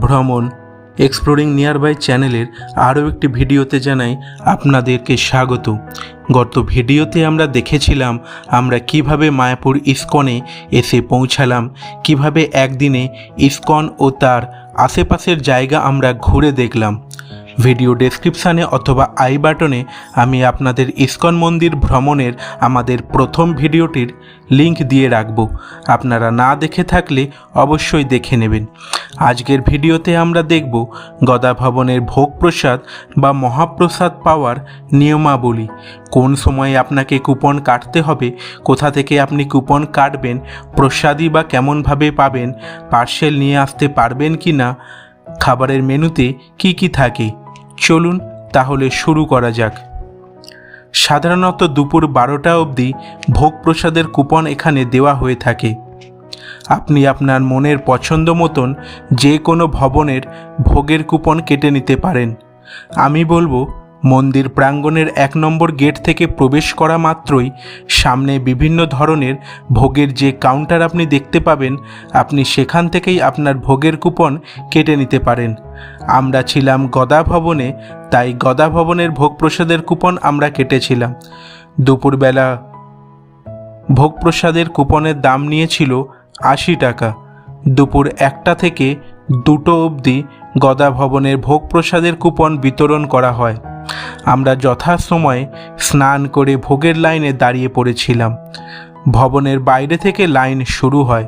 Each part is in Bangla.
ভ্রমণ এক্সপ্লোরিং নিয়ারবাই চ্যানেলের আরও একটি ভিডিওতে জানাই আপনাদেরকে স্বাগত। গত ভিডিওতে আমরা দেখেছিলাম আমরা কীভাবে মায়াপুর ইস্কনে এসে পৌঁছালাম, কীভাবে একদিনে ইস্কন ও তার আশেপাশের জায়গা আমরা ঘুরে দেখলাম। ভিডিও ডেসক্রিপশানে অথবা আই বাটনে আমি আপনাদের ইস্কন মন্দির ভ্রমণের আমাদের প্রথম ভিডিওটির লিংক দিয়ে রাখব। আপনারা না দেখে থাকলে অবশ্যই দেখে নেবেন। আজকের ভিডিওতে আমরা দেখব গদা ভবনের ভোগ প্রসাদ বা মহাপ্রসাদ পাওয়ার নিয়মাবলী। কোন সময়ে আপনাকে কুপন কাটতে হবে, কোথা থেকে আপনি কুপন কাটবেন, প্রসাদই বা কেমনভাবে পাবেন পার্সেল নিয়ে আসতে পারবেন কি না খাবারের মেনুতে কি কি থাকে চলুন তাহলে শুরু করা যাক। সাধারণত দুপুর বারোটা অবধি ভোগ প্রসাদের কুপন এখানে দেওয়া হয়ে থাকে। আপনি আপনার মনের পছন্দ মতন যে কোনো ভবনের ভোগের কুপন কেটে নিতে পারেন। আমি বলব, মন্দির প্রাঙ্গণের এক নম্বর গেট থেকে প্রবেশ করা মাত্রই সামনে বিভিন্ন ধরনের ভোগের যে কাউন্টার আপনি দেখতে পাবেন, আপনি সেখান থেকেই আপনার ভোগের কুপন কেটে নিতে পারেন। আমরা ছিলাম গদা ভবনে তাই গদা ভবনের ভোগ প্রসাদের কুপন আমরা কেটেছিলাম। দুপুরবেলা ভোগ প্রসাদের কুপনের দাম নিয়েছিল আশি টাকা। দুপুর একটা থেকে দুটো অবধি গদা ভবনের ভোগ প্রসাদের কুপন বিতরণ করা হয়। আমরা যথাসময়ে স্নান করে ভোগের লাইনে দাঁড়িয়ে পড়েছিলাম। ভবনের বাইরে থেকে লাইন শুরু হয়।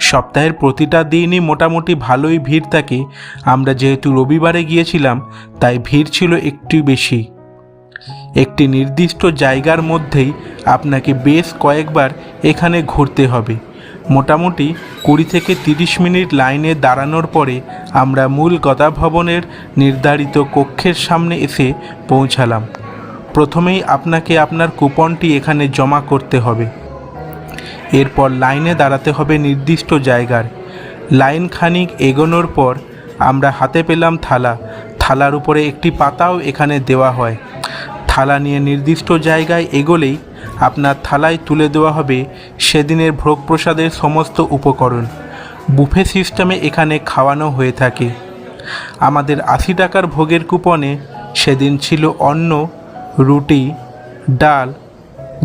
সপ্তাহের প্রতিটা দিনই মোটামুটি ভালোই ভিড় থাকে। আমরা যেহেতু রবিবারে গিয়েছিলাম, তাই ভিড় ছিল একটু বেশি। একটি নির্দিষ্ট জায়গার মধ্যেই আপনাকে বেশ কয়েকবার এখানে ঘুরতে হবে। মোটামুটি কুড়ি থেকে তিরিশ মিনিট লাইনে দাঁড়ানোর পরে আমরা মূল গদা ভবনের নির্ধারিত কক্ষের সামনে এসে পৌঁছালাম। প্রথমেই আপনাকে আপনার কুপনটি এখানে জমা করতে হবে। এরপর লাইনে দাঁড়াতে হবে নির্দিষ্ট জায়গার। লাইন খানিক এগোনোর পর আমরা হাতে পেলাম থালা। থালার উপরে একটি পাতাও এখানে দেওয়া হয়। থালা নিয়ে নির্দিষ্ট জায়গায় এগোলেই আপনার থালায় তুলে দেওয়া হবে সেদিনের ভোগ প্রসাদের সমস্ত উপকরণ। বুফে সিস্টেমে এখানে খাওয়ানো হয়ে থাকে। আমাদের আশি টাকার ভোগের কুপনে সেদিন ছিল অন্ন, রুটি, ডাল,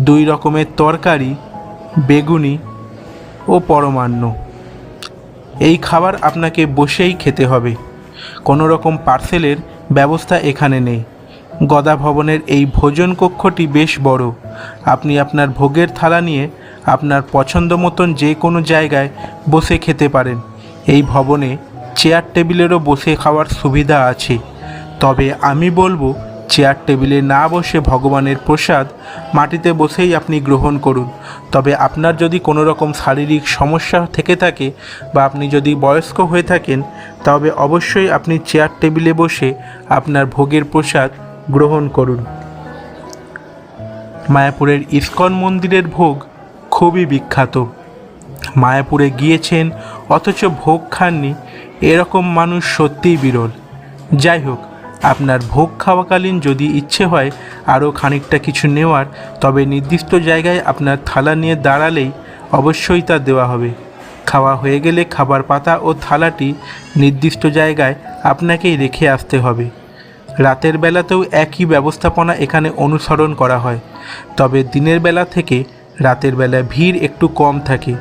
দুই রকমের তরকারি বেগুনি ও পরমান্ন। এই খাবার আপনাকে বসেই খেতে হবে। কোনো রকম পার্সেলের ব্যবস্থা এখানে নেই। গদা ভবনের এই ভোজন কক্ষটি বেশ বড়। আপনি আপনার ভোগের থালা নিয়ে আপনার পছন্দ মতন যে কোনো জায়গায় বসে খেতে পারেন। এই ভবনে চেয়ার টেবিলেরও বসে খাওয়ার সুবিধা আছে। তবে আমি বলব চেয়ার টেবিলে না বসে ভগবানের প্রসাদ মাটিতে বসেই আপনি গ্রহণ করুন। তবে আপনার যদি কোনো রকম শারীরিক সমস্যা থেকে থাকে বা আপনি যদি বয়স্ক হয়ে থাকেন, তবে অবশ্যই আপনি চেয়ার টেবিলে বসে আপনার ভোগের প্রসাদ গ্রহণ করুন। মায়াপুরের ইস্কন মন্দিরের ভোগ খুবই বিখ্যাত। মায়াপুরে গিয়েছেন, অথচ ভোগ খাননি, এরকম মানুষ সত্যিই বিরল। যাই হোক আপনার ভোগ খাওয়াকালীন যদি ইচ্ছে হয় আরও খানিকটা কিছু নেওয়ার, তবে নির্দিষ্ট জায়গায় আপনার থালা নিয়ে দাঁড়ালেই অবশ্যই তা দেওয়া হবে। খাওয়া হয়ে গেলে খাবার পাতা ও থালাটি নির্দিষ্ট জায়গায় আপনাকেই রেখে আসতে হবে। রাতের বেলাতেও একই ব্যবস্থাপনা এখানে অনুসরণ করা হয়। তবে দিনের বেলা থেকে রাতের বেলা ভিড় একটু কম থাকে।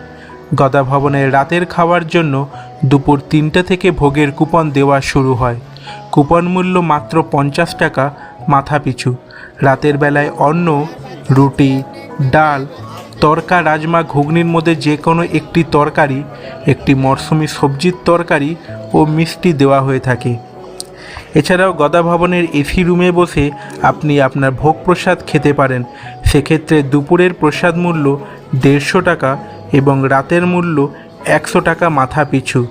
গদা ভবনের রাতের খাওয়ার জন্য দুপুর তিনটে থেকে ভোগের কুপন দেওয়া শুরু হয়। কুপন মূল্য মাত্র পঞ্চাশ টাকা, মাথা পিছু। রাতের বেলায় অন্ন, রুটি, ডাল, তরকা, রাজমা, ঘুগনির মধ্যে যে কোনো একটি তরকারি, একটি মরশুমি সবজির তরকারি ও মিষ্টি দেওয়া হয়ে থাকে। এছাড়াও গদা ভবনের এসি রুমে বসে আপনি আপনার ভোগ প্রসাদ খেতে পারেন। সেক্ষেত্রে দুপুরের প্রসাদ মূল্য দেড়শো টাকা এবং রাতের মূল্য একশো টাকা, মাথা পিছু।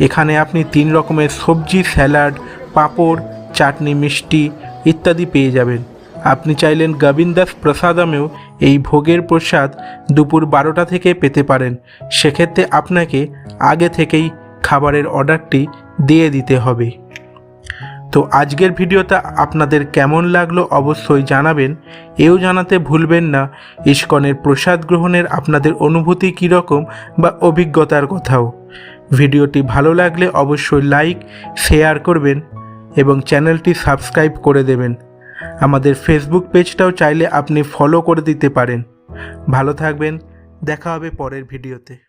এখানে আপনি তিন রকমের সবজি, স্যালাড পাঁপড়, চাটনি, মিষ্টি ইত্যাদি পেয়ে যাবেন। আপনি চাইলেন গোবিন্দাস প্রসাদমেও এই ভোগের প্রসাদ দুপুর বারোটা থেকে পেতে পারেন। সেক্ষেত্রে আপনাকে আগে থেকেই খাবারের অর্ডারটি দিয়ে দিতে হবে। তো আজকের ভিডিওটা আপনাদের কেমন লাগল অবশ্যই জানাবেন। এও জানাতে ভুলবেন না, ইস্কনের প্রসাদ গ্রহণের আপনাদের অনুভূতি কীরকম বা অভিজ্ঞতার কথাও। ভিডিওটি ভালো লাগলে অবশ্যই লাইক, শেয়ার করবেন। এবং চ্যানেলটি সাবস্ক্রাইব করে দেবেন। আমাদের ফেসবুক পেজটাও চাইলে আপনি ফলো করে দিতে পারেন। ভালো থাকবেন, দেখা হবে পরের ভিডিওতে।